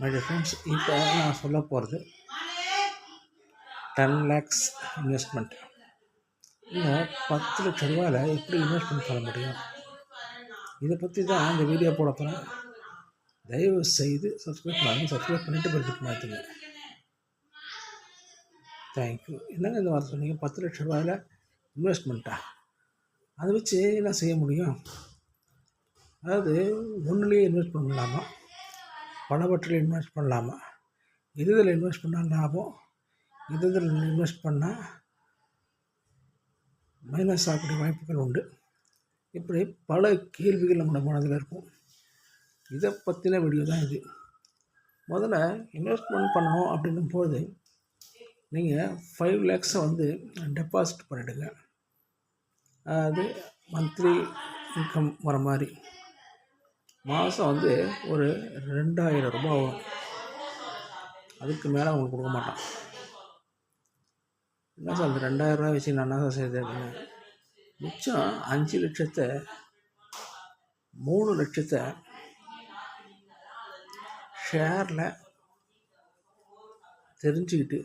My friends இப்போ நான் சொல்ல போகிறது டென் லேக்ஸ் இன்வெஸ்ட்மெண்ட் இல்லை பத்து லட்ச ரூபாயில் எப்படி இன்வெஸ்ட்மெண்ட் பண்ண முடியும்? இதை பற்றி தான் இந்த வீடியோ போட போகிறேன் தயவு செய்து சப்ஸ்கிரைப் பண்ணுங்கள் சப்ஸ்கிரைப் பண்ணிவிட்டு பெல்லுக்கு மாற்றுங்க தேங்க்யூ என்னங்க இந்த வார்த்தை சொன்னீங்க? பத்து லட்ச ரூபாயில் இன்வெஸ்ட்மெண்ட்டா அதை வச்சு என்ன செய்ய முடியும்? அதாவது ஒன்றுலேயே இன்வெஸ்ட் பண்ணலாமா? பணவற்றில் இன்வெஸ்ட் பண்ணலாமா? எது இதில் இன்வெஸ்ட் பண்ணால் லாபம்? எது இதில் இன்வெஸ்ட் பண்ணால் மைனஸ் ஆகக்கூடிய வாய்ப்புகள் உண்டு. இப்படி பல கேள்விகள் நம்மளோட மனதில் இருக்கும். இதை பற்றின வீடியோ தான் இது. முதல்ல இன்வெஸ்ட்மெண்ட் பண்ணணும் அப்படின்னும் போது நீங்கள் ஃபைவ் லேக்ஸை வந்து டெபாசிட் பண்ணிவிடுங்க அது மந்த்லி இன்கம் வர மாதிரி. மாதம் வந்து ஒரு ரெண்டாயிரம் ரூபாய் வரும். அதுக்கு மேலே அவங்களுக்கு கொடுக்க மாட்டான் என்ன சார் அந்த ரெண்டாயிரம் ரூபாய் வச்சு நான் என்ன சார் செய்யுது அப்படின்னு? மிச்சம் அஞ்சு லட்சத்தை மூணு லட்சத்தை ஷேரில் தெரிஞ்சுக்கிட்டு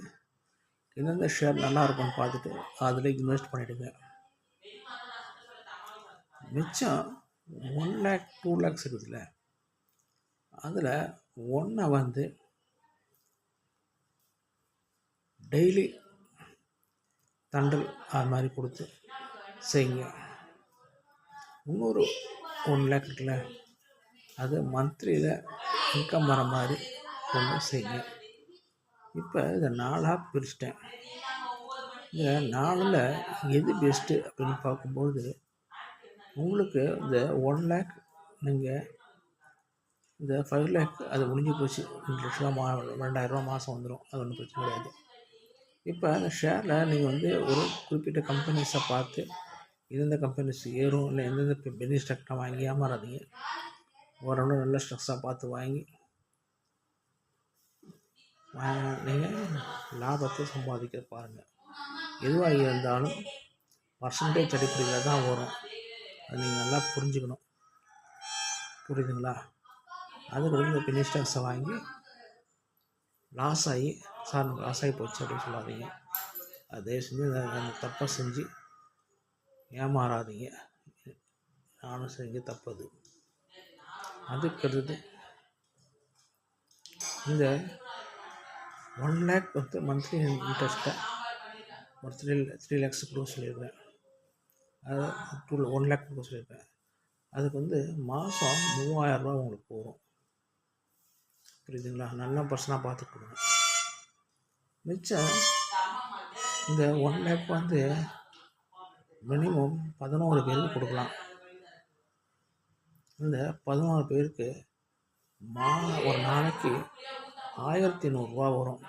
எந்தெந்த ஷேர் நல்லா இருக்கும்னு பார்த்துட்டு அதில் இன்வெஸ்ட் பண்ணிவிடுங்க மிச்சம் ஒன் லேக் டூ லேக்ஸ் இருக்குதுல்ல. அதில் ஒன்றை வந்து டெய்லி தண்டல் அது மாதிரி கொடுத்து செய்யுங்க. இன்னொரு ஒன் லேக் இருக்குல்ல அது மந்த்லியில் இன்கம் வர மாதிரி கொண்டு செய்யுங்க. இப்போ இதை நாளாக பிரிச்சிட்டேன். இந்த நாளில் எது பெஸ்ட்டு அப்படின்னு பார்க்கும்போது உங்களுக்கு இந்த ஒன் லேக் நீங்கள் இந்த ஃபைவ் லேக் அது முடிஞ்சு போச்சு. ரெண்டு லட்ச ரூபா மா ரெண்டாயிரரூவா மாதம் வந்துடும் அது ஒன்றும் பிரச்சனை கிடையாது. இப்போ அந்த ஷேரில் நீங்கள் வந்து ஒரு குறிப்பிட்ட கம்பெனிஸை பார்த்து எந்தெந்த கம்பெனிஸ் ஏறும் இல்லை எந்தெந்த பெனி ஸ்டாக்டாக வாங்கி ஏமாறாதீங்க ஓரளவு நல்ல ஸ்டாக்ஸாக பார்த்து வாங்கி நீங்கள் லாபத்தை சம்பாதிக்க பாருங்கள் எதுவாக இருந்தாலும் பர்சன்டேஜ் அடிப்படையில் தான் வரும். அது நீங்கள் நல்லா புரிஞ்சுக்கணும். புரியுதுங்களா? அதுக்கு இந்த பெனி ஸ்டாக்ஸை வாங்கி லாஸ் ஆகி சார் எனக்கு லாஸ் ஆகி போச்சு அப்படின்னு சொல்லாதீங்க. அதே செஞ்சு அந்த தப்பை செஞ்சு ஏமாறாதீங்க. நானும் செஞ்ச தப்பது அதுக்கடுத்து இந்த ஒன் லேக் வந்து மந்த்லி இன்ட்ரெஸ்ட்டை ஒரு த்ரீ த்ரீ லேக்ஸ் கூட சொல்லியிருக்கேன் அது டூ ஒன் லேக் கொடுக்க சொல்லியிருக்கேன். அதுக்கு வந்து மாதம் மூவாயிரரூபா உங்களுக்கு போகும். புரியுதுங்களா? நல்ல பர்சனாக பார்த்து கொடுங்க. மிச்சம் இந்த ஒன் லேக் வந்து மினிமம் பதினோரு பேருக்கு கொடுக்கலாம். இந்த பதினோரு பேருக்கு மா ஒரு நாளைக்கு ஆயிரத்தி நூறுரூவா வரும்.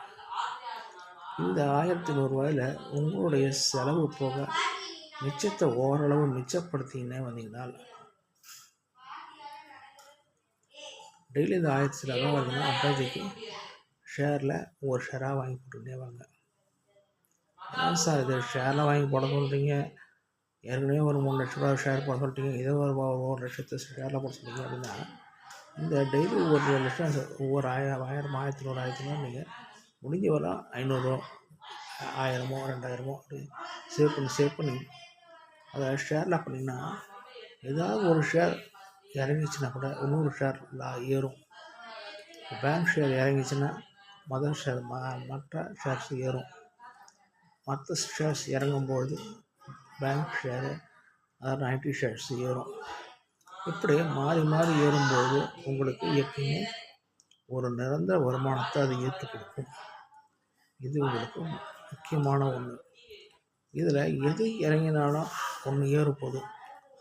இந்த ஆயிரத்தி நூறுரூவாயில் உங்களுடைய செலவு போக மிச்சத்தை ஓரளவு மிச்சப்படுத்தினே வந்தீங்கன்னா டெய்லி இந்த ஆயிரத்தி சில வருதுன்னா அப்பாஜிக்கு ஷேரில் ஒரு ஷேராக வாங்கி போட்டுக்கிட்டே வாங்க. ஏன் சார் இது ஷேரில் வாங்கி போட சொல்கிறீங்க ஏற்கனவே ஒரு மூணு லட்ச ரூபா ஷேர் போட சொல்லிட்டீங்க. இதே ஒரு ஒரு லட்சத்து ஷேரில் போட சொல்லிங்க அப்படின்னா இந்த டெய்லி ஒரு லட்சம் ஒவ்வொரு ஆயிரம் ஆயிரம் ஆயிரத்தி நூறு ஆயிரத்தி நூறு நீங்கள் முடிஞ்ச வர ஐநூறுரூவா ஆயிரமோ ரெண்டாயிரமோ அப்படி சேவ் பண்ணி சேவ் பண்ணி அதை ஷேரில் பண்ணிங்கன்னா ஏதாவது ஒரு ஷேர் இறங்கிச்சுன்னா கூட இன்னொரு ஷேர் ஏறும். பேங்க் ஷேர் இறங்கிச்சுன்னா மொதல் ஷேர் ம மற்ற ஷேர்ஸ் ஏறும். மற்ற ஷேர்ஸ் இறங்கும்போது பேங்க் ஷேரு அதாவது நைன்டி ஷேர்ஸ் ஏறும். இப்படி மாறி மாறி ஏறும்போது உங்களுக்கு எப்பயுமே ஒரு நிரந்தர வருமானத்தை அது ஏற்றுக் கொடுக்கும். இது உங்களுக்கு முக்கியமான ஒன்று இதில் எது இறங்கினாலும் ஒன்று ஏறும்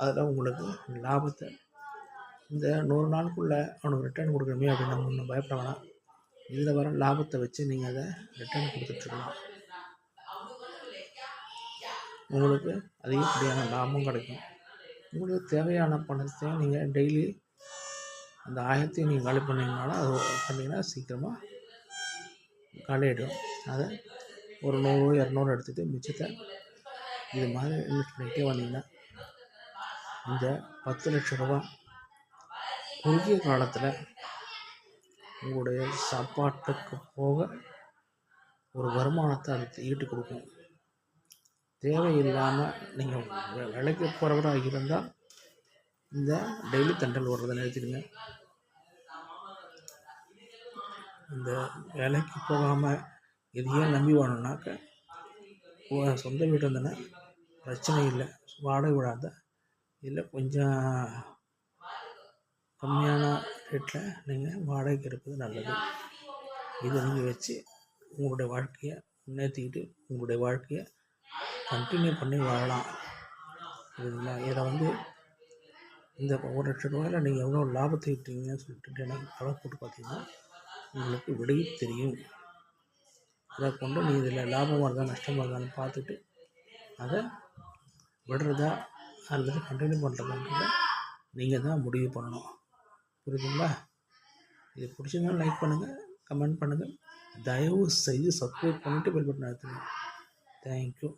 அதில் உங்களுக்கு லாபத்தை இந்த நூறு நாளுக்குள்ளே அவனுக்கு ரிட்டர்ன் கொடுக்கணுமே அப்படின்னு நம்ம ஒன்றும் பயப்பட வேணாம். இதில் வர லாபத்தை வச்சு நீங்கள் அதை ரிட்டர்ன் கொடுத்துட்ருக்கலாம் உங்களுக்கு அதிகப்படியான லாபம் கிடைக்கும். உங்களுக்கு தேவையான பணத்தை நீங்கள் டெய்லி அந்த ஆயத்தையும் நீங்கள் காலி பண்ணிங்கனாலும் அது பண்ணிங்கன்னா சீக்கிரமாக காலியாகிடும் அதை ஒரு நூறு இரநூறு எடுத்துகிட்டு மிச்சத்தை இது மாதிரி இன்வெஸ்ட் பண்ணிக்கிட்டே வந்தீங்கன்னா இந்த பத்து லட்ச ரூபா குறுகிய காலத்தில் உங்களுடைய சாப்பாட்டுக்கு போக ஒரு வருமானத்தை அது ஈட்டு கொடுக்கும். தேவையில்லாமல் நீங்கள் வேலைக்கு போகிறவராக இருந்தால் இந்த டெய்லி தண்டல் ஓடுறதை நிறுத்திடுங்க. இந்த வேலைக்கு போகாமல் இதையே நம்பி வாழணுனாக்க சொந்த வீடு இருந்ததுன்னா பிரச்சனை இல்லை. வாடகை விடாத. இல்லை கொஞ்சம் கம்மியான ரேட்டில் நீங்கள் வாடகைக்கு இருப்பது நல்லது. இதை நீங்கள் வச்சு உங்களுடைய வாழ்க்கையை முன்னேற்றிக்கிட்டு உங்களுடைய வாழ்க்கையை கண்டினியூ பண்ணி வாழலாம். புரியுதுங்களா? இதில் வந்து இந்த ஒரு லட்ச ரூபாயில் நீங்கள் எவ்வளோ லாபத்தை விட்டீங்கன்னு சொல்லிட்டு எனக்கு கணக்கு போட்டு பார்த்தீங்கன்னா உங்களுக்கு விடை தெரியும். அதை கொண்டு நீ இதில் லாபமாக இருந்தால் நஷ்டமாக இருந்தாலும் பார்த்துட்டு அதை விடுறதா அல்லது கண்டினியூ பண்ணுறதான்றத நீங்கள் தான் முடிவு பண்ணணும். புரியுதுங்களா? இது பிடிச்சிருந்தா லைக் பண்ணுங்கள் கமெண்ட் பண்ணுங்கள் தயவு செய்து சப்ஸ்கிரைப் பண்ணிவிட்டு பெல் பட்டன் அழுத்துங்க தேங்க்யூ